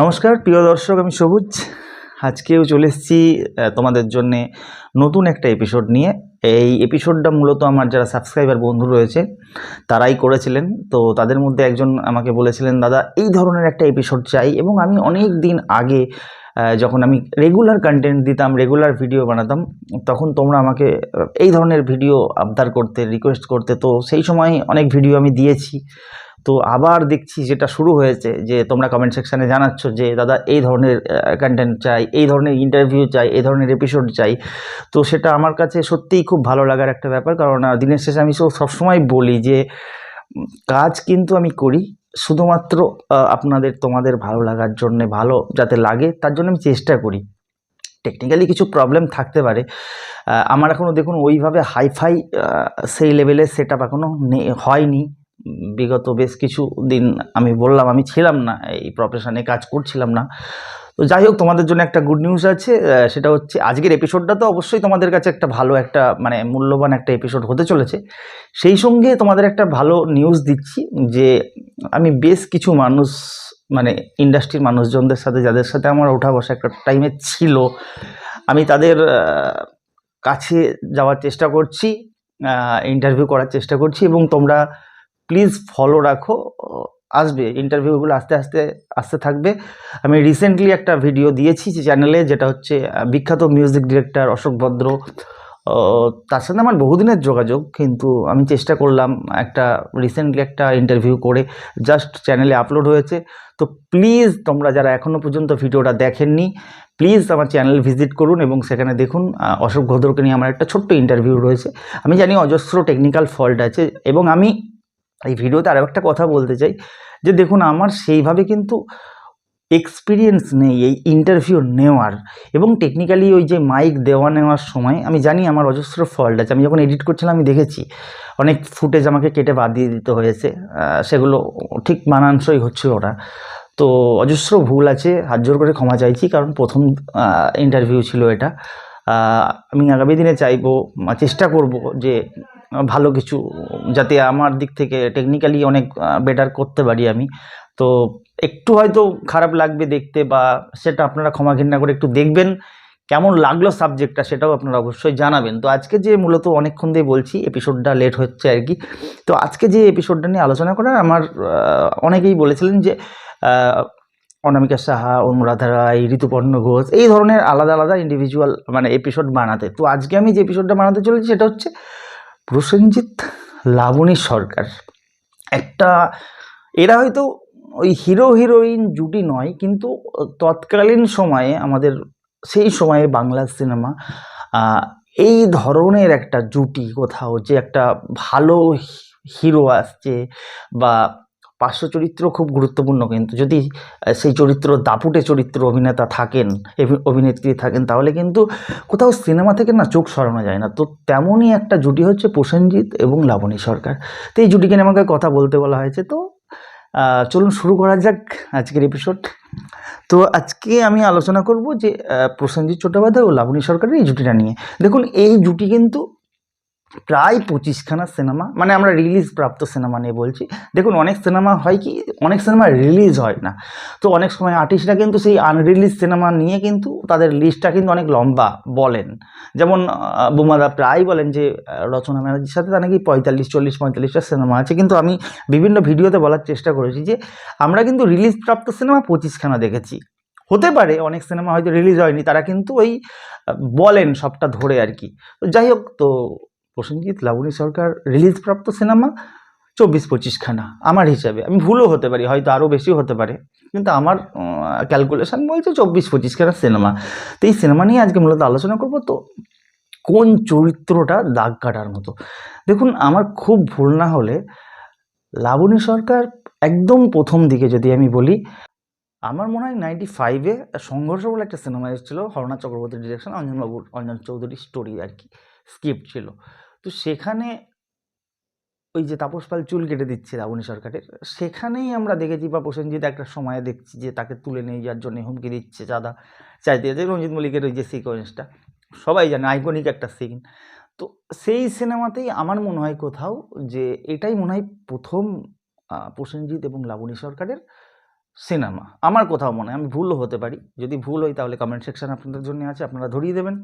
নমস্কার, প্রিয় দর্শক, আমি সবুজ। আজকেও চলে এসেছি তোমাদের জন্যে নতুন একটা এপিসোড নিয়ে। এই এপিসোডটা মূলত আমার যারা সাবস্ক্রাইবার বন্ধু রয়েছে, তারাই করেছিলেন। তো তাদের মধ্যে একজন আমাকে বলেছিলেন, দাদা, এই ধরনের একটা এপিসোড চাই। এবং আমি অনেক দিন আগে যখন আমি রেগুলার কন্টেন্ট দিতাম রেগুলার ভিডিও বানাতাম, তখন তোমরা আমাকে এই ধরনের ভিডিও আবদার করতে রিকোয়েস্ট করতে। তো সেই সময় অনেক ভিডিও আমি দিয়েছি। তো আবার দেখছি যেটা শুরু হয়েছে, যে তোমরা কমেন্ট সেকশানে জানাচ্ছ যে, দাদা, এই ধরনের কন্টেন্ট চাই, এই ধরনের ইন্টারভিউ চাই, এই ধরনের এপিসোড চাই। তো সেটা আমার কাছে সত্যিই খুব ভালো লাগার একটা ব্যাপার। কারণ দিনের শেষে আমি সব- সবসময় বলি যে কাজ কিন্তু আমি করি, শুধুমাত্র আপনাদের, তোমাদের ভালো লাগার জন্যে ভালো যাতে লাগে, তার জন্য আমি চেষ্টা করি। টেকনিক্যালি কিছু প্রবলেম থাকতে পারে। আমার এখনও দেখুন ওইভাবে হাইফাই সেই লেভেলের সেট আপ এখনও হয়নি। বিগত বেশ কিছু দিন আমি বললাম, আমি ছিলাম না, এই প্রফেশনে কাজ করছিলাম না। তো যাই হোক, তোমাদের জন্য একটা গুড নিউজ আছে সেটা হচ্ছে আজকের এপিসোডটা তো অবশ্যই তোমাদের কাছে একটা ভালো একটা মানে মূল্যবান একটা এপিসোড হতে চলেছে। সেই সঙ্গে তোমাদের একটা ভালো নিউজ দিচ্ছি, যে আমি বেশ কিছু মানুষ মানে ইন্ডাস্ট্রির মানুষজনদের সাথে, যাদের সাথে আমার ওঠা বসা একটা টাইমে ছিল, আমি তাদের কাছে যাওয়ার চেষ্টা করছি ইন্টারভিউ করার চেষ্টা করছি এবং তোমরা প্লিজ ফলো রাখো। আসবে। ইন্টারভিউগুলো আস্তে আস্তে, আসতে থাকবে। আমি রিসেন্টলি একটা ভিডিও দিয়েছি যে চ্যানেলে যেটা হচ্ছে বিখ্যাত মিউজিক ডিরেক্টর অশোক ভদ্র। তার সাথে আমার বহুদিনের যোগাযোগ, কিন্তু আমি চেষ্টা করলাম একটা রিসেন্টলি একটা ইন্টারভিউ করে জাস্ট চ্যানেলে আপলোড হয়েছে। তো প্লিজ তোমরা যারা এখনও পর্যন্ত ভিডিওটা দেখেননি প্লিজ আমার চ্যানেল ভিজিট করুন এবং সেখানে দেখুন অশোক ভদ্রকে নিয়ে আমার একটা ছোট্ট ইন্টারভিউ রয়েছে। আমি জানি অজস্র টেকনিক্যাল ফল্ট আছে এবং আমি এই ভিডিওতে আরও একটা কথা বলতে চাই, যে দেখুন আমার সেইভাবে কিন্তু এক্সপিরিয়েন্স নেই এই ইন্টারভিউ নেওয়ার। এবং টেকনিক্যালি ওই যে মাইক দেওয়া নেওয়ার সময়, আমি জানি আমার অজস্র ফল্ট আছে। আমি যখন এডিট করছিলাম, আমি দেখেছি, অনেক ফুটেজ আমাকে কেটে বাদ দিয়ে দিতে হয়েছে। সেগুলো ঠিক মানানসই হচ্ছে ওরা তো অজস্র ভুল আছে, হাত জোর করে ক্ষমা চাইছি, কারণ প্রথম ইন্টারভিউ ছিল এটা। আমি আগামী দিনে চাইব চেষ্টা করব যে ভালো কিছু, যাতে আমার দিক থেকে টেকনিক্যালি অনেক বেটার করতে পারি আমি। তো একটু হয়তো খারাপ লাগবে দেখতে বা সেটা আপনারা ক্ষমা ঘৃণা করে একটু দেখবেন, কেমন লাগল সাবজেক্টটা সেটাও আপনারা অবশ্যই জানাবেন। তো আজকে যে মূলত অনেকক্ষণ দিয়ে বলছি এপিসোডটা লেট হচ্ছে আর কি। তো আজকে যে এপিসোডটা নিয়ে আলোচনা করার, আমার অনেকেই বলেছিলেন যে অনামিকা সাহা, অনুরাধা রায়, ঋতুপর্ণ ঘোষ, এই ধরনের আলাদা আলাদা ইন্ডিভিজুয়াল মানে এপিসোড বানাতে। তো আজকে আমি যে এপিসোডটা বানাতে চলেছি সেটা হচ্ছে প্রসেনজিৎ লাবণী সরকার। একটা, এরা হয়তো ওই হিরো হিরোইন জুটি নয়, কিন্তু তৎকালীন সময়ে আমাদের, সেই সময়ে বাংলা সিনেমা এই ধরনের একটা জুটি কোথাও যে একটা ভালো হিরো আসছে বা পার্শ্ব চরিত্র খুব গুরুত্বপূর্ণ কিন্তু যদি সেই চরিত্র, দাপুটে চরিত্র অভিনেতা থাকেন অভিনেত্রী থাকেন, তাহলে কিন্তু কোথাও সিনেমা থেকে না চোখ সরানো যায় না। তো তেমনই একটা জুটি হচ্ছে প্রসেনজিৎ এবং লাবণী সরকার। তো এই জুটিকে আমাকে কথা বলতে বলা হয়েছে। তো চলুন শুরু করা যাক আজকের এপিসোড তো আজকে আমি আলোচনা করব যে প্রসেনজিৎ চট্টোপাধ্যায় ও লাবণী সরকারের এই জুটিটা নিয়ে। দেখুন, এই জুটি কিন্তু প্রায় পঁচিশখানা সিনেমা মানে আমরা রিলিজ প্রাপ্ত সিনেমা নিয়ে বলছি। দেখুন, অনেক সিনেমা হয় কি, অনেক সিনেমা রিলিজ হয় না। তো অনেক সময় আর্টিস্টরা কিন্তু সেই আনরিলিজ সিনেমা নিয়ে কিন্তু তাদের লিস্টটা কিন্তু অনেক লম্বা বলেন। যেমন বোমাদা প্রায় বলেন যে রচনা ব্যানার্জির সাথে তার নাকি পঁয়তাল্লিশ, চল্লিশ, পঁয়তাল্লিশটা সিনেমা আছে। কিন্তু আমি বিভিন্ন ভিডিওতে বলার চেষ্টা করেছি যে, আমরা কিন্তু রিলিজ প্রাপ্ত সিনেমা পঁচিশখানা দেখেছি। হতে পারে অনেক সিনেমা হয়তো রিলিজ হয়নি, তারা কিন্তু ওই বলেন সবটা ধরে আর কি। তো যাই হোক, তো প্রসেনজিৎ লাবণী সরকার রিলিজ প্রাপ্ত সিনেমা চব্বিশ পঁচিশখানা, আমার হিসাবে। আমি ভুলও হতে পারি, হয়তো আরও বেশিও হতে পারে। কিন্তু আমার ক্যালকুলেশন বলছে চব্বিশ পঁচিশখানা সিনেমা। তো এই সিনেমা নিয়ে আজকে মূলত আলোচনা করব তো কোন চরিত্রটা দাগ কাটার মতো। দেখুন, আমার খুব ভুল না হলে লাবণী সরকার একদম প্রথম দিকে যদি আমি বলি, আমার মনে হয় নাইনটি ফাইভে সংঘর্ষ বলে একটা সিনেমা এসেছিল, হরনাথ চক্রবর্তীর ডিরেকশন অঞ্জনবাবুর, অঞ্জন চৌধুরীর স্টোরি আর কি স্ক্রিপ্ট ছিল। তো সেখানে ওই যে তাপস পাল চুল কেটে দিচ্ছে লাবণী সরকারের, সেখানেই আমরা দেখেছি বা প্রসেনজিৎ একটা সময়ে দেখছি যে তাকে তুলে নিয়ে যাওয়ার জন্য হুমকি দিচ্ছে চাঁদা চাইতে যেতে রঞ্জিত মল্লিকের ওই যে সিকোয়েন্সটা। সবাই জানে, আইকনিক একটা সিন। তো সেই সিনেমাতেই আমার মনে হয় কোথাও যে এটাই মনে হয় প্রথম প্রসেনজিৎ এবং লাবণী সরকারের সিনেমা। আমার কোথাও মনে হয়, আমি ভুলও হতে পারি। যদি ভুল হয় তাহলে কমেন্ট সেকশন আপনাদের জন্য আছে, আপনারা ধরিয়ে দেবেন।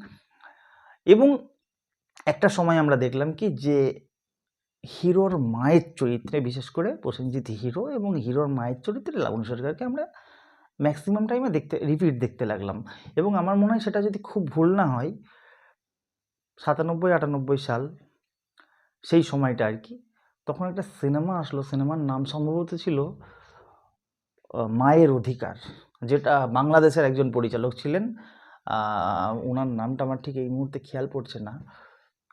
এবং একটা সময় আমরা দেখলাম কি যে, হিরোর মায়ের চরিত্রে, বিশেষ করে প্রসেনজিৎ হিরো এবং হিরোর মায়ের চরিত্রে লাবণী সরকারকে আমরা ম্যাক্সিমাম টাইমে দেখতে রিপিট দেখতে লাগলাম। এবং আমার মনে হয় সেটা যদি খুব ভুল না হয় সাতানব্বই আটানব্বই সাল, সেই সময়টা আর কি, তখন একটা সিনেমা আসলো। সিনেমার নাম সম্ভবত ছিল মায়ের অধিকার, যেটা বাংলাদেশের একজন পরিচালক ছিলেন। ওনার নামটা আমার ঠিক এই মুহূর্তে খেয়াল পড়ছে না।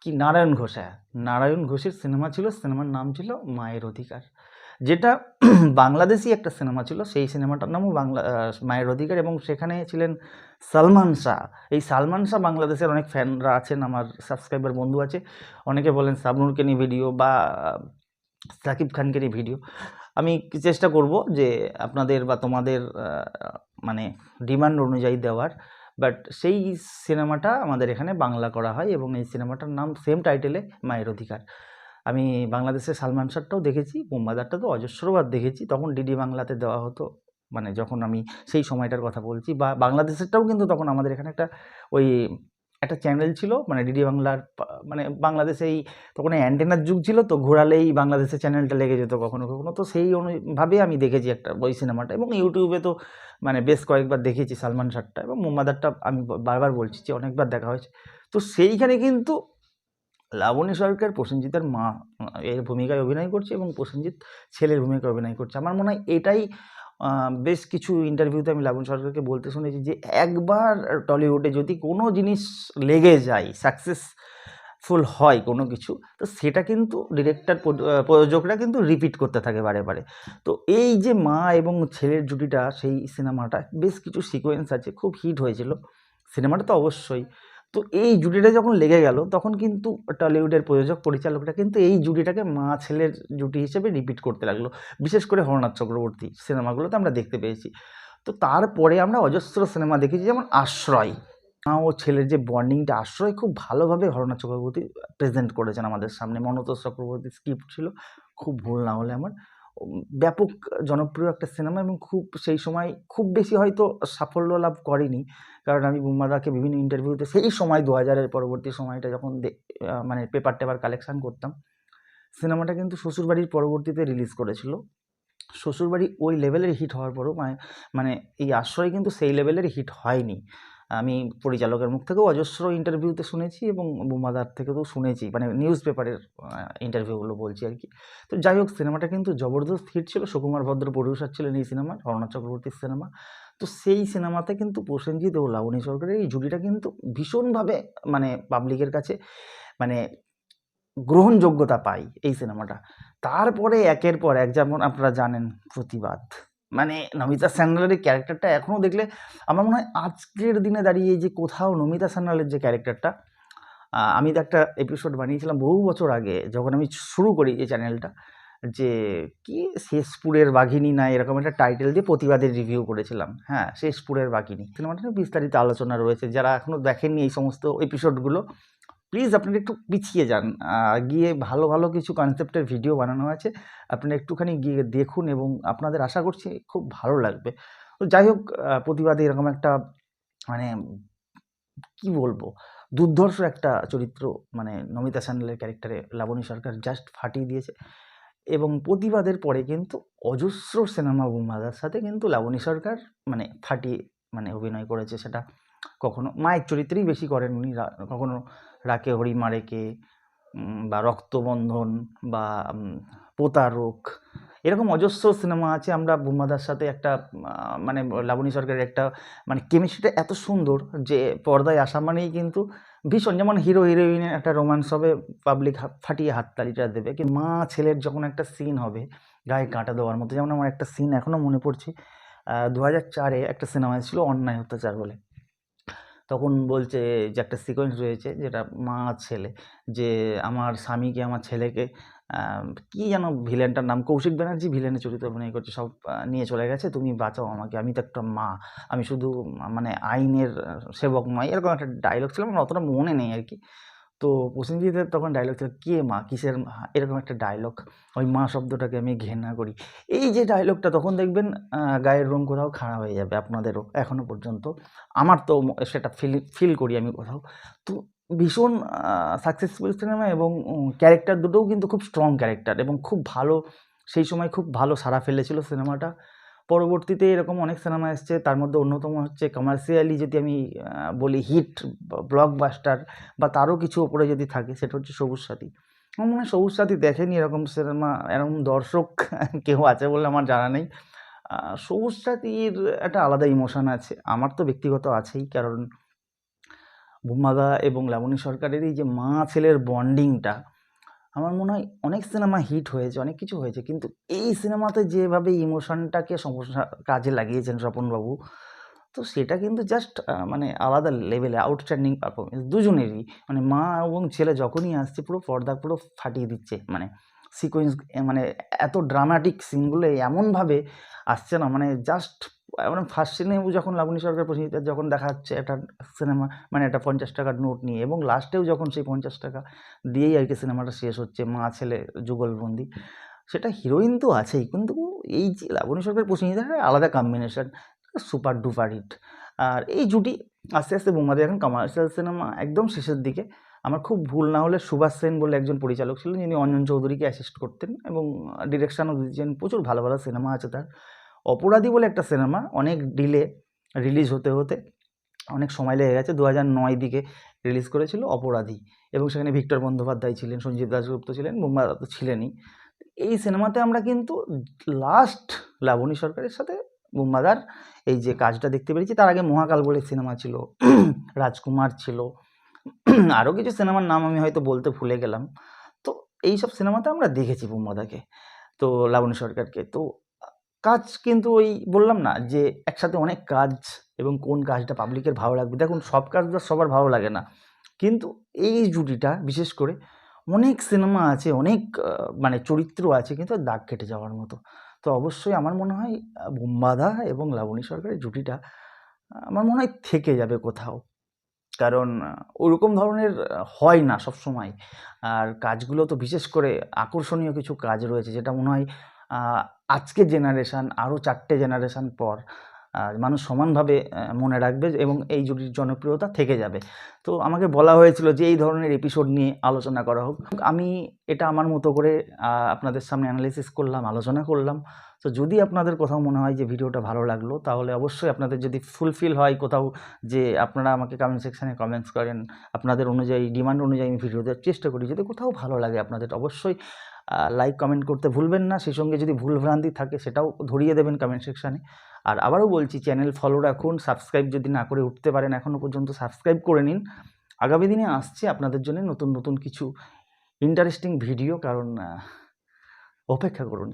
কি নারায়ণ ঘোষ হ্যাঁ। নারায়ণ ঘোষের সিনেমা ছিল, সিনেমার নাম ছিল মায়ের অধিকার। যেটা বাংলাদেশি একটা সিনেমা ছিল, সেই সিনেমাটার নামও বাংলা মায়ের অধিকার এবং সেখানে ছিলেন সালমান শাহ। এই সালমান শাহ বাংলাদেশের অনেক ফ্যানরা আছেন, আমার সাবস্ক্রাইবার বন্ধু আছে। অনেকে বলেন, সাবনুরকে নিয়ে ভিডিও বা সাকিব খানকে নিয়ে ভিডিও। আমি চেষ্টা করব যে আপনাদের বা তোমাদের মানে ডিমান্ড অনুযায়ী দেওয়ার। বাট সেই সিনেমাটা আমাদের এখানে বাংলা করা হয় এবং এই সিনেমাটার নাম সেম টাইটেলে মায়ের অধিকার। আমি বাংলাদেশের সালমান শাহটাও দেখেছি, বোম্বাদারটা তো অজস্রবার দেখেছি। তখন ডিডি বাংলাতে দেওয়া হতো মানে যখন আমি সেই সময়টার কথা বলছি বা বাংলাদেশেরটাও কিন্তু তখন আমাদের এখানে একটা ওই একটা চ্যানেল ছিল মানে ডিডি বাংলার মানে বাংলাদেশে এই তখন অ্যান্টেনার যুগ ছিল তো ঘোরালেই বাংলাদেশের চ্যানেলটা লেগে যেত কখনো কখনো। তো সেই অনুভাবে আমি দেখেছি একটা ওই সিনেমাটা এবং ইউটিউবে তো মানে বেশ কয়েকবার দেখেছি সালমান শাহটা এবং মোহাম্মদারটা আমি বারবার বলছি যে অনেকবার দেখা হয়েছে। তো সেইখানে কিন্তু লাবণী সরকার প্রসেনজিতের মা, এর ভূমিকায় অভিনয় করছে এবং প্রসেনজিৎ ছেলের ভূমিকায় অভিনয় করছে। আমার মনে হয় এটাই বেশ কিছু ইন্টারভিউতে আমি লাবণ সরকারকে বলতে শুনেছি যে একবার টলিউডে যদি কোনো জিনিস লেগে যায় সাকসেসফুল হয় কোনো কিছু, তো সেটা কিন্তু ডিরেক্টর প্রযোজকরা কিন্তু রিপিট করতে থাকে বারে বারে। তো এই যে মা এবং ছেলের জুটিটা, সেই সিনেমাটা বেশ কিছু সিকোয়েন্স আছে, খুব হিট হয়েছিল। সিনেমাটা তো অবশ্যই। তো এই জুটিটা যখন লেগে গেল, তখন কিন্তু টলিউডের প্রযোজক, পরিচালকরা কিন্তু এই জুটিটাকে মা ছেলের জুটি হিসেবে রিপিট করতে লাগল। বিশেষ করে হরনাথ চক্রবর্তী সিনেমাগুলোতে আমরা দেখতে পেয়েছি। তো তারপরে আমরা অজস্র সিনেমা দেখেছি যেমন আশ্রয়। মা ও ছেলের যে বন্ডিংটা আশ্রয় খুব ভালোভাবে হরনাথ চক্রবর্তী প্রেজেন্ট করেছেন আমাদের সামনে। মনতোষ চক্রবর্তী স্ক্রিপ্ট ছিল, খুব ভুল না হলে আমার। ব্যাপক জনপ্রিয় একটা সিনেমা এবং খুব সেই সময় খুব বেশি হয়তো সাফল্য লাভ করেনি। কারণ আমি বুম্বাদাকে বিভিন্ন ইন্টারভিউতে সেই সময় দু হাজারের পরবর্তী সময়টা যখন মানে পেপার টেপার কালেকশান করতাম, সিনেমাটা কিন্তু শ্বশুরবাড়ির পরবর্তীতে রিলিজ করেছিল। শ্বশুরবাড়ি ওই লেভেলের হিট হওয়ার পরও মানে মানে এই আশ্রয় কিন্তু সেই লেভেলের হিট হয়নি। আমি পরিচালকের মুখ থেকেও অজস্র ইন্টারভিউতে শুনেছি এবং বুমাদার থেকেও শুনেছি মানে নিউজ পেপারের ইন্টারভিউগুলো বলছি আর কি। তো যাই হোক, সিনেমাটা কিন্তু জবরদস্ত হিট ছিল। সুকুমার ভদ্র প্রডিউসার ছিলেন এই সিনেমার রণনাথ চক্রবর্তীর সিনেমা। তো সেই সিনেমাতে কিন্তু প্রসেনজিৎ ও লাবণী সরকারের এই জুটিটা কিন্তু ভীষণভাবে মানে পাবলিকের কাছে মানে গ্রহণযোগ্যতা পাই এই সিনেমাটা। তারপরে একের পর এক, যেমন আপনারা জানেন, প্রতিবাদ। মানে নমিতা স্যান্ডালের ক্যারেক্টারটা এখনও দেখলে আমার মনে হয় আজকের দিনে দাঁড়িয়ে যে কোথাও নমিতা স্যান্ডালের যে ক্যারেক্টারটা আমি তো একটা এপিসোড বানিয়েছিলাম বহু বছর আগে যখন আমি শুরু করি এই চ্যানেলটা, যে কি শেষপুরের বাঘিনী না এরকম একটা টাইটেল দিয়ে প্রতিবাদের রিভিউ করেছিলাম। হ্যাঁ শেষপুরের বাঘিনী। সিনেমাটা বিস্তারিত আলোচনা রয়েছে। যারা এখনও দেখেননি এই সমস্ত এপিসোডগুলো প্লিজ আপনারা একটু পিছিয়ে যান। গিয়ে ভালো ভালো কিছু কনসেপ্টের ভিডিও বানানো আছে। আপনারা একটুখানি গিয়ে দেখুন এবং আপনাদের আশা করছি খুব ভালো লাগবে। তো যাই হোক প্রতিবাদে এরকম একটা মানে কি বলব? দুর্ধর্ষ একটা চরিত্র মানে নমিতা স্যান্ডেলের ক্যারেক্টারে লাবণী সরকার জাস্ট ফাটিয়ে দিয়েছে। এবং প্রতিবাদের পরে কিন্তু অজস্র সিনেমা বুমাদার সাথে কিন্তু লাবণী সরকার মানে ফাটিয়ে মানে অভিনয় করেছে সেটা কখনো মায়ের চরিত্রেই বেশি করেন উনি কখনো রাকে হরি মারেকে উম, বা রক্তবন্ধন বা উম, প্রতারক এরকম অজস্র সিনেমা আছে। আমরা বুম্বাদার সাথে একটা মানে লাবণী সরকারের একটা মানে কেমিস্ট্রিটা এত সুন্দর যে পর্দায় আসা মানেই কিন্তু ভীষণ। যেমন হিরো হিরোইনের একটা রোমান্স হবে পাবলিক ফাটিয়ে হাততালিটা দেবে। কিন্তু মা ছেলের যখন একটা সিন হবে গায়ে কাঁটা দেওয়ার মতো যেমন আমার একটা সিন এখনও মনে পড়ছে দু হাজার চারে একটা সিনেমা ছিল অন্যায় অত্যাচার বলে। তখন বলছে যে একটা সিকোয়েন্স রয়েছে যেটা মা ছেলে, যে আমার স্বামীকে, আমার ছেলেকে কী যেন ভিলেনটার নাম, কৌশিক ব্যানার্জি ভিলেনের চরিত্র অভিনয় করছে, সব নিয়ে চলে গেছে, তুমি বাঁচাও আমাকে, আমি তো একটা মা, আমি শুধু মানে আইনের সেবক নয়, এরকম একটা ডায়লগ ছিল আমার অতটা মনে নেই আর কি। তো প্রসেনজিতের তখন ডায়লগ ছিল, কে মা? কিসের মা? এরকম একটা ডায়লগ ওই মা শব্দটাকে আমি ঘেন্না করি। এই যে ডায়লগটা তখন দেখবেন গায়ের রং কোথাও খারাপ হয়ে যাবে আপনাদেরও, এখনও পর্যন্ত। আমার তো সেটা ফিল ফিল করি আমি কোথাও। তো ভীষণ সাকসেসফুল সিনেমা এবং ক্যারেক্টার দুটোও কিন্তু খুব স্ট্রং ক্যারেক্টার এবং খুব ভালো, সেই সময় খুব ভালো সাড়া ফেলেছিল সিনেমাটা পরবর্তীতে এরকম অনেক সিনেমা এসছে। তার মধ্যে অন্যতম হচ্ছে কমার্শিয়ালি যদি আমি বলি হিট ব্লকবাস্টার বা তারও কিছু ওপরে যদি থাকে, সেটা হচ্ছে সবুজ সাথী। আমার মনে হয় সবুজ সাথী দেখেনি এরকম সিনেমা এরকম দর্শক কেউ আছে বলে আমার জানা নেই। সবুজ সাথীর একটা আলাদা ইমোশন আছে। আমার তো ব্যক্তিগত আছেই, কারণ, বুম্মাদা এবং লাবণী সরকারের এই যে মা ছেলের বন্ডিংটা আমার মনে হয় অনেক সিনেমা হিট হয়েছে, অনেক কিছু হয়েছে, কিন্তু এই সিনেমাতে যেভাবে ইমোশনটাকে সমস্যা কাজে লাগিয়েছেন স্বপনবাবু, তো সেটা কিন্তু জাস্ট মানে আলাদা লেভেলে আউটস্ট্যান্ডিং পারফরমেন্স দুজনেরই। মানে মা এবং ছেলে যখনই আসছে, পুরো পর্দা পুরো ফাটিয়ে দিচ্ছে। মানে সিকোয়েন্স মানে এত ড্রামাটিক সিনগুলো এমনভাবে আসছে না মানে জাস্ট মানে ফার্স্ট সিনে যখন লাবণী সরকার প্রসেনজিৎ যখন দেখা যাচ্ছে একটা সিনেমা মানে একটা পঞ্চাশ টাকার নোট নিয়ে, এবং লাস্টেও যখন সেই পঞ্চাশ টাকা দিয়েই আর কি সিনেমাটা শেষ হচ্ছে, মা, ছেলে যুগলবন্দি সেটা হিরোইন তো আছেই, কিন্তু এই যে লাবণী সরকার প্রসেনজিৎ আলাদা কম্বিনেশন সুপার ডুপার হিট আর এই জুটি আস্তে আস্তে বোমাদের এখন কমার্শিয়াল সিনেমা একদম শেষের দিকে। আমার খুব ভুল না হলে সুভাষ সেন বলে একজন পরিচালক ছিলেন, যিনি অঞ্জন চৌধুরীকে অ্যাসিস্ট করতেন, এবং ডিরেকশনও দিয়েছেন, প্রচুর ভালো ভালো সিনেমা আছে তার। অপরাধী বলে একটা সিনেমা অনেক ডিলে রিলিজ হতে হতে অনেক সময় লেগে গেছে। দু হাজার নয় দিকে রিলিজ করেছিল অপরাধী এবং সেখানে ভিক্টর বন্দ্যোপাধ্যায় ছিলেন, সঞ্জীব দাশগুপ্ত ছিলেন, বোম্বা তো ছিলেনই। এই সিনেমাতে আমরা কিন্তু লাস্ট লাবণী সরকারের সাথে বুম্বাদার এই যে কাজটা দেখতে পেরেছি, তার আগে মহাকাল বলে সিনেমা ছিল, রাজকুমার ছিল। আরও কিছু সিনেমার নাম আমি হয়তো বলতে ভুলে গেলাম। তো এই সব সিনেমাতে আমরা দেখেছি বুম্বাদাকে তো লাবণী সরকারকে। তো কাজ কিন্তু ওই বললাম না যে একসাথে অনেক কাজ এবং কোন কাজটা পাবলিকের ভালো লাগবে। দেখুন সব কাজ তো সবার ভালো লাগে না। কিন্তু এই জুটিটা বিশেষ করে অনেক সিনেমা আছে অনেক মানে চরিত্র আছে কিন্তু দাগ কেটে যাওয়ার মতো। তো অবশ্যই আমার মনে হয় আহ, বুম্বাদা এবং লাবণী সরকারের জুটিটা আমার মনে হয় থেকে যাবে কোথাও। কারণ ওরকম ধরনের হয় না সব সময় আর কাজগুলো তো বিশেষ করে আকর্ষণীয় কিছু কাজ রয়েছে যেটা মনে হয় আজকের জেনারেশান আরও চারটে জেনারেশান পর মানুষ সমানভাবে মনে রাখবে এবং এই জুটির জনপ্রিয়তা থেকে যাবে। তো আমাকে বলা হয়েছিল যে এই ধরনের এপিসোড নিয়ে আলোচনা করা হোক। আমি এটা আমার মতো করে আপনাদের সামনে অ্যানালিসিস করলাম, আলোচনা করলাম। তো যদি আপনাদের কোথাও মনে হয় যে ভিডিওটা ভালো লাগল, তাহলে অবশ্যই আপনাদের যদি ফুলফিল হয় কোথাও যে আপনারা আমাকে কমেন্ট সেকশানে কমেন্টস করেন, আপনাদের অনুযায়ী ডিমান্ড অনুযায়ী আমি ভিডিও দেওয়ার চেষ্টা করি। যদি কোথাও ভালো লাগে আপনাদের, অবশ্যই লাইক কমেন্ট করতে ভুলবেন না। সেই সঙ্গে যদি ভুলভ্রান্তি থাকে, সেটাও ধরিয়ে দেবেন কমেন্ট সেকশানে আর আবারও বলছি চ্যানেল ফলো রাখুন। সাবস্ক্রাইব যদি না করে উঠতে পারেন এখনও পর্যন্ত সাবস্ক্রাইব করে নিন। আগামী দিনে আসছে আপনাদের জন্য নতুন নতুন কিছু ইন্টারেস্টিং ভিডিও কারণ অপেক্ষা করুন।